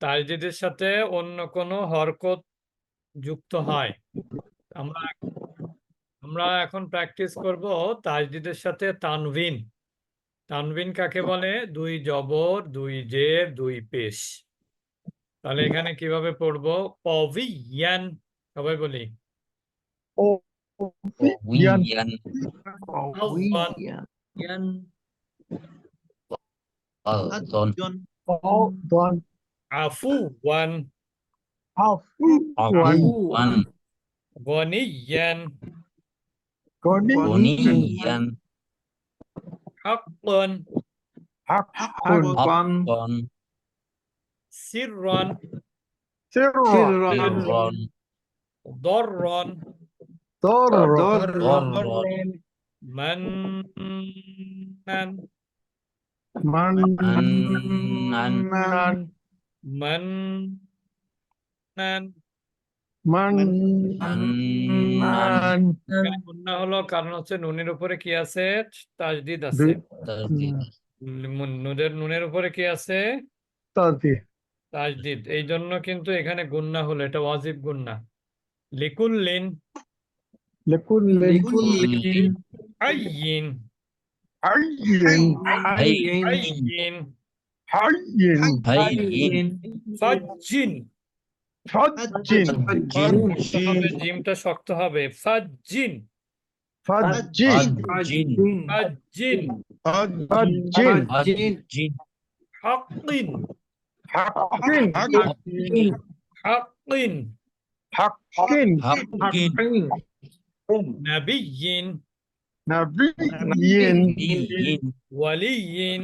তাজদিদের সাথে অন্য কোনো হরকত যুক্ত হয়? আমরা আমরা এখন প্র্যাকটিস করব তাজদিদের সাথে তানভিন। তানভিন কাকে বলে? দুই জবর দুই জের দুই পেশ। তাহলে এখানে কীভাবে পড়ব? পভিয়ান সবাই বলি। Wian. afuwan Afuwan Afuwan ghaniyan Goniyan. Haqqan Hakun Hakun Hakon. Sirran Sirron Sirron darran Dorron Dorron mannan Manan. গুন্না হলো কারণ হচ্ছে নুনের উপরে কি আছে তাজদিদ আছে নুনের নুনের উপরে কি আছে তাজদিদ এই জন্য কিন্তু এখানে গুন্না হলো এটা ওয়াজিব গুন্না লিকুল্লিন Likullin. আইয়িন Ayin. আইয়িন Ayin. Hayin. ফাজ্জিন Fajjin. শক্ত হবে, জিমটা শক্ত হবে ফাজ্জিন Fajjin. Fajin. ফাজ্জিন Fajjin. Fajin. Hakkin Haqqin. Hakkin Haqqin. Haqqin. নাবিয়্যিন Nabiyyin. Biyin. ওয়ালিয়্যিন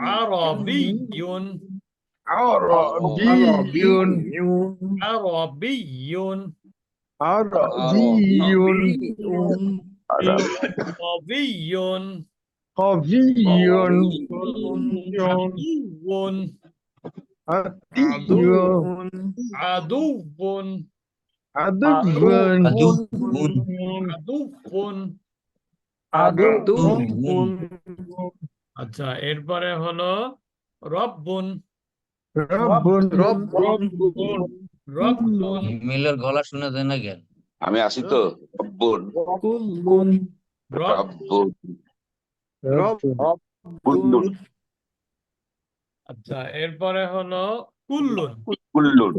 عربي. عربي. عربي. عربي. قوي. قوي. عدو. عدو. عدو. عدو. عدو. عدو. আচ্ছা এরপরে হলো রব্বুন। Rabbun. রব্বুন মিলের গলা শুনে দেয় না কেন? আমি আসি তো কুল্লুন আচ্ছা এরপরে হলো কুল্লুন। কুল্লুন।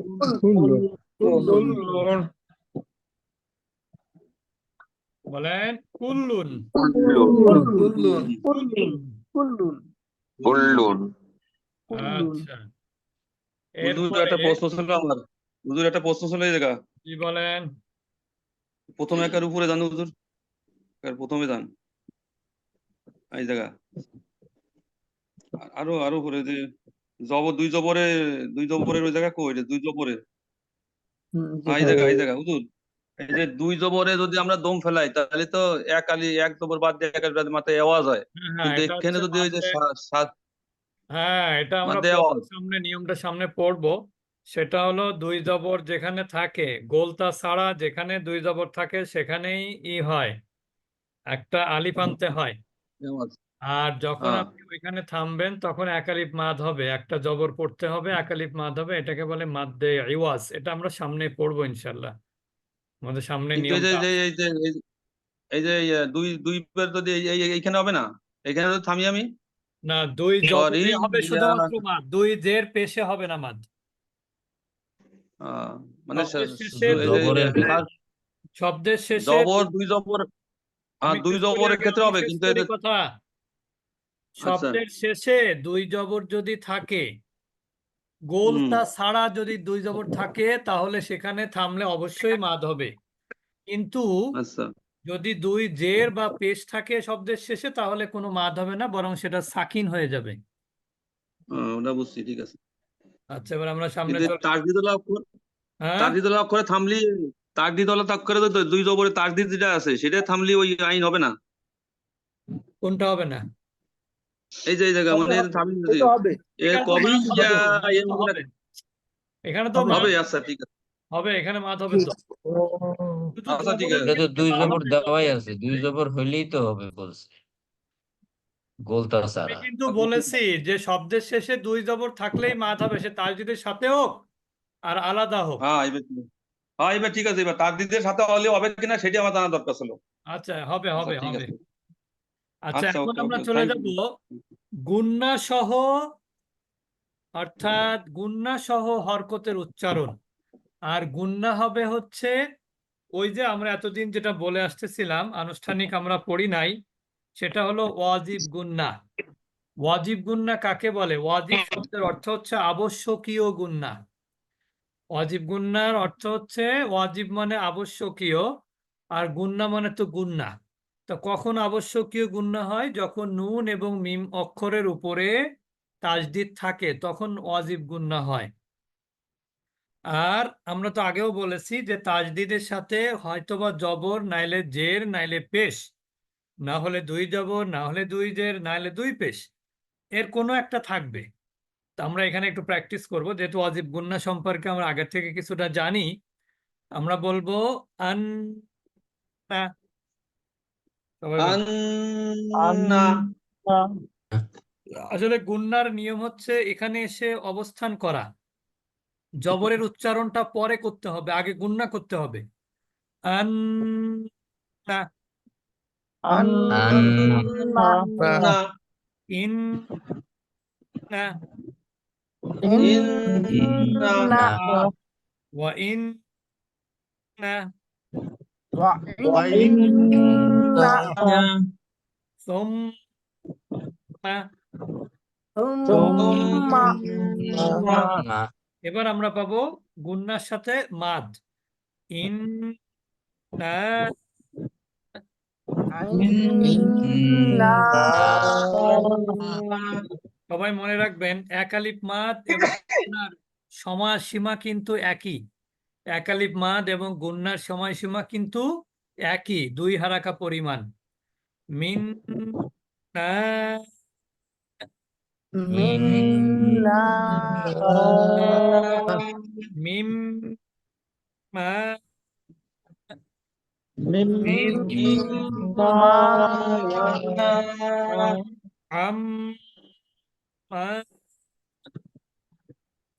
বলেন কুল্লুন। কুল্লুন। কুল্লুন। কুল্লুন আচ্ছা। হুজুর এরপরে একটা প্রশ্ন ছিল আমার। হুজুর একটা প্রশ্ন ছিল এই জায়গা। কি বলেন? প্রথম একার উপরে যান হুজুর একার প্রথমে যান? এই জায়গা। আর- আরও আরও উপরে যে জবর দুই জবরে দুই জবরের ওই জায়গা কই রে? দুই জবরে। এই জায়গা এই জায়গা হুজুর এই যে দুই জবরে যদি আমরা দম ফেলাই তাহলে তো এক আলি এক জবর বাদ দিয়ে এক আলি মাথায় আওয়াজ হয়। হ্যাঁ হ্যাঁ কিন্তু এখানে যদি ওই যে মাঝে- সা- সা- হ্যাঁ এটা আমরা। সামনে নিয়মটা সামনে পড়ব। সেটা হলো দুই জবর যেখানে থাকে গোলতা ছাড়া যেখানে দুই জবর থাকে সেখানেই ই হয়। একটা আলিফ আনতে হয়। আর যখন হ্যাঁ। আপনি ওইখানে থামবেন তখন এক আলিফ মাদ হবে। একটা জবর পড়তে হবে এক আলিফ মাদ হবে। এটাকে বলে মাদ্দে ইওয়াজ। এটা আমরা সামনে পড়ব ইনশাল্লাহ। আমাদের সামনে এই যে দুই দুই পের যদি এই- এই- এইখানে হবে না? এখানে তো থামি আমি? না দুই জবরে সরি হবে শুধুমাত্র মাদ দুই জের পেশে হবে না মাদ আহ, মানে শব্দের শেষে জবর দুই জবর হ্যাঁ দুই জবরের ক্ষেত্রে হবে কিন্তু কথা। শব্দের শেষে দুই জবর যদি থাকে গোলতা ছাড়া যদি দুই জবর থাকে তাহলে সেখানে থামলে অবশ্যই মাদ হবে। কিন্তু আচ্ছা। যদি দুই জের বা পেশ থাকে শব্দের শেষে তাহলে কোনো মাদ হবে না বরং সেটা সাকিন হয়ে যাবে। ওটা বুঝছি ঠিক আছে। আচ্ছা এবার আমরা সামনে কিন্তু চলে তাজদিদুল অক্ষর হ্যাঁ? তাজদিদুল অক্ষরে থামলি তাজদিদুল অক্ষরে তো দুই জবরে তাজদিদ যেটা আছে সেটা থামলি ওই আইন হবে না? কোনটা হবে না? এই যে এই জায়গা মানে এ এখানে তো কবি হবে। হবে। এখানে তো হবে আচ্ছা ঠিক আছে। হবে এখানে হবে তো। আচ্ছা, ঠিক আছে। তো দুই জবর দেওয়াই আছে দুই জবর হইলেই তো হবে বলছে। গোলতা কিন্তু বলেছি যে শব্দের শেষে দুই জবর থাকলেই মাদ হবে সে তাজদিদের সাথে হোক আর আলাদা হোক। হ্যাঁ এবার ঠিক আছে। হ্যাঁ এবার ঠিক আছে এবার তাজদিদের সাথে হলে হবে কিনা সেটা আমার জানা দরকার ছিল। আচ্ছা হবে হবে আচ্ছা হবে। আছে। আচ্ছা আচ্ছা, এখন আমরা চলে যাব গুন্না সহ অর্থাৎ গুন্না সহ হরকতের উচ্চারণ। আর গুন্না হবে হচ্ছে ওই যে আমরা এতদিন যেটা বলে আসতেছিলাম আনুষ্ঠানিক আমরা পড়ি নাই সেটা হলো ওয়াজিব গুন্না। ওয়াজিব গুন্না কাকে বলে? ওয়াজিব শব্দের অর্থ হচ্ছে আবশ্যকীয় গুন্না। ওয়াজিব গুন্নার অর্থ হচ্ছে ওয়াজিব মানে আবশ্যকীয় আর গুন্না মানে তো গুন্না। তো কখন আবশ্যকীয় গুন্না হয়? যখন নুন এবং মিম অক্ষরের উপরে তাজদিদ থাকে, তখন ওয়াজিব গুন্না হয়। আর আমরা তো আগেও বলেছি যে তাজদিদের সাথে হয়তোবা জবর, নাইলে জের, নাইলে পেশ। না হলে দুই জবর, না হলে দুই জের, নাইলে দুই পেশ। এর কোনো একটা থাকবে। তো আমরা এখানে একটু প্র্যাকটিস করব। যেহেতু ওয়াজিব গুন্না সম্পর্কে আমরা আগের থেকে কিছুটা জানি, আমরা বলব আন। আন্না। আসলে গুন্নার নিয়ম হচ্ছে এখানে এসে অবস্থান করা। জবরের উচ্চারণটা পরে করতে হবে আগে গুন্না করতে হবে। আন না আন্না। ইন না ইন্না। ওয়া ইন সোম এবার আমরা পাবো গুন্নার সাথে মাদ। ইন সবাই মনে রাখবেন এক আলিফ মাদ এবং সময়সীমা কিন্তু একই। এক আলিফ মাদ এবং গুন্নার সময়সীমা কিন্তু একই দুই হারাকা পরিমাণ। মিন মিম আম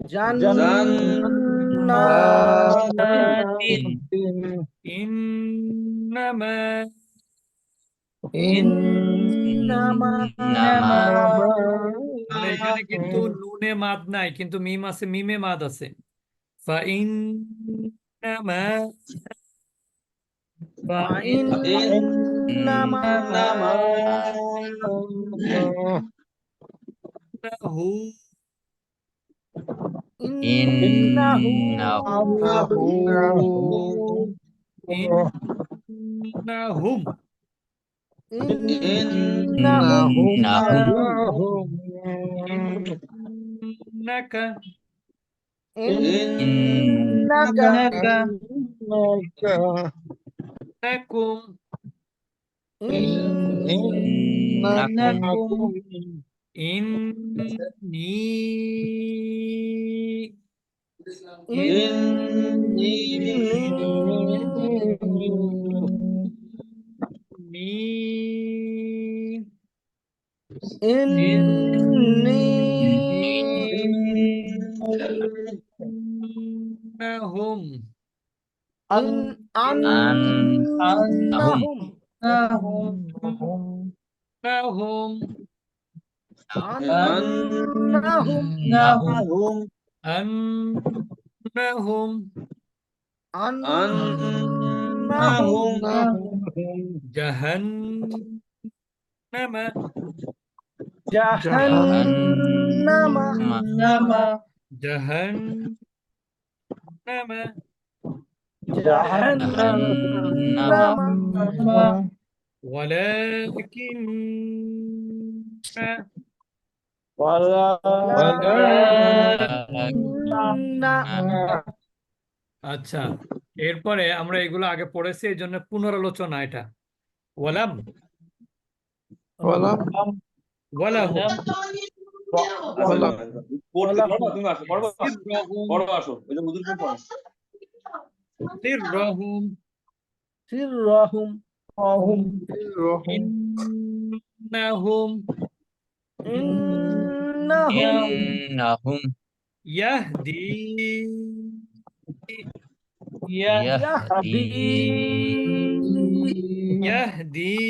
আমান ওয়ালাম মা জান্নাতিন ইন্নামা মানে এখানে কিন্তু নুনে মাদ নাই কিন্তু মিম আছে মিমে মাদ আছে Innahum. Innahum. Innahum. Innahum. Innaka. Innaka. Innaka. Nakum. Innakum. إني إني إنهم أنهم إنهم أنهم أنهم أنهم أنهم أنهم أنهم جهنم جهنم جهنم جهنم ولكن আচ্ছা এরপরে আমরা এগুলো আগে পড়েছি এই জন্য পুনরালোচনা এটা ওয়ালাম সিররহুম পড়ো আসো ওই যে মুদুর পড়ো সিররহুম ইন্নাহুম إنهم ইয়াহদি يهدي ইয়াহদি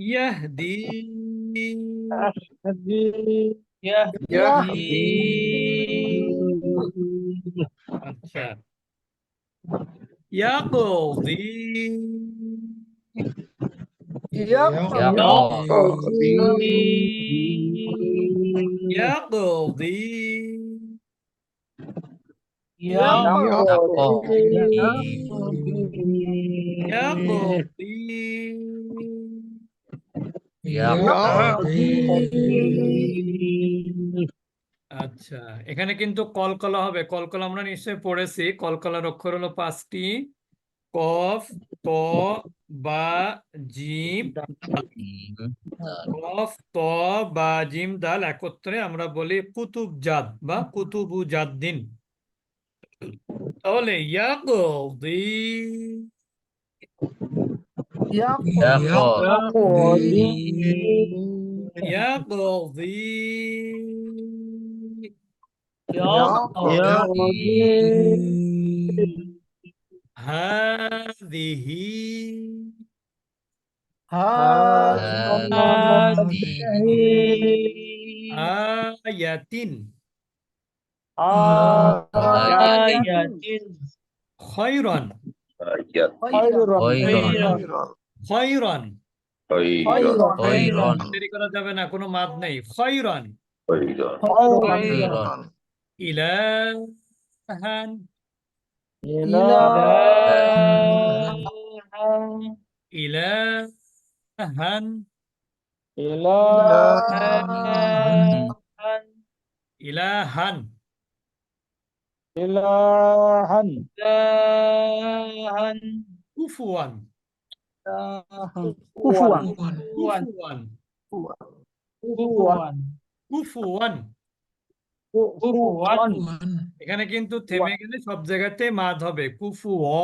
يهدي আচ্ছা আচ্ছা এখানে কিন্তু কলকলা হবে কলকলা আমরা নিশ্চয়ই পড়েছি কলকলার অক্ষর হলো পাঁচটি কফ ত বা জিম কফ ত বা জিম দাল একত্রে আমরা বলি কুতুবজাদ বা কুতুবুজাদ্দিন তাহলে ইয়াকদি ইয়াকদি هذه آية خيرا خيرا দেরি করা যাবে না কোনো মাদ নেই খয়রান ইলাহান ilahan. Ilahan. Ilahan. Ilahan. Ilahan. Ilahan kufuan. Kufuan. Kufuan. Kufuan. Kufuan. কুফুয়ান এখানে কিন্তু থেমে গেলে সব জায়গাতে মাদ হবে। কুফু অ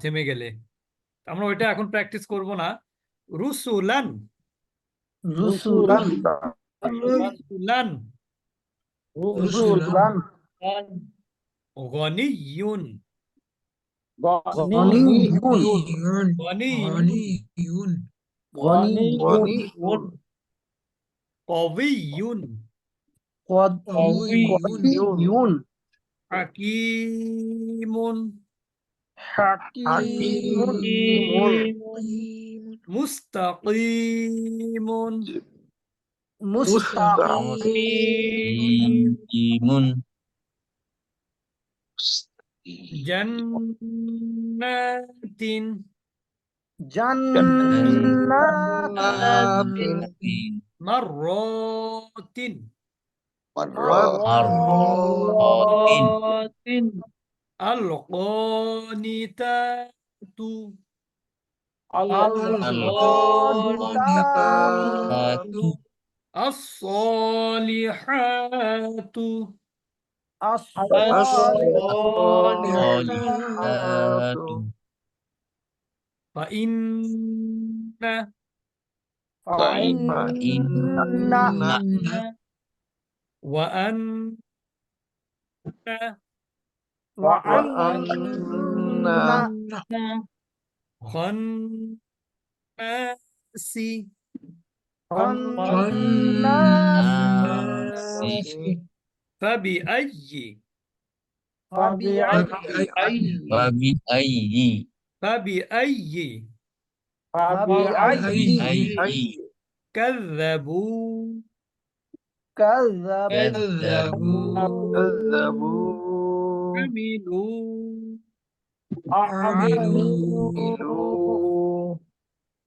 থেমে গেলে। আমরা ওইটা এখন প্র্যাকটিস করব না। রুসুলান। রুসুলান। গনিয়ুন। গনিয়ুন। কবিয়ুন। قد قوي حكيم حكيم مستقيم مستقيم جنات جنات مرات Marrotin. Al-Qanitatu. Al-Qanitatu. As-Salihatu. As-Salihatu. وأن وأن خناس خناس فبأي. فبأي. فبأي. فبأي. كذبوا. كذبوا عملوا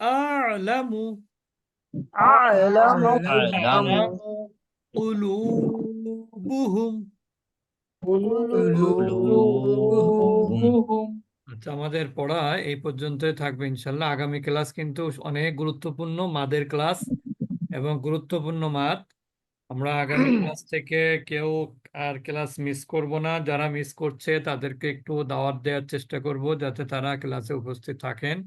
أعلم أعلم قلوبهم قلوبهم আচ্ছা আমাদের পড়া এই পর্যন্তই থাকবে ইনশাল্লাহ আগামী ক্লাস কিন্তু অনেক গুরুত্বপূর্ণ মাদের ক্লাস এবং গুরুত্বপূর্ণ মাদ আমরা আগামী ক্লাস থেকে কেউ আর ক্লাস মিস করব না। যারা মিস করছে তাদেরকে একটু দাওয়াত দেওয়ার চেষ্টা করব যাতে তারা ক্লাসে উপস্থিত থাকেন।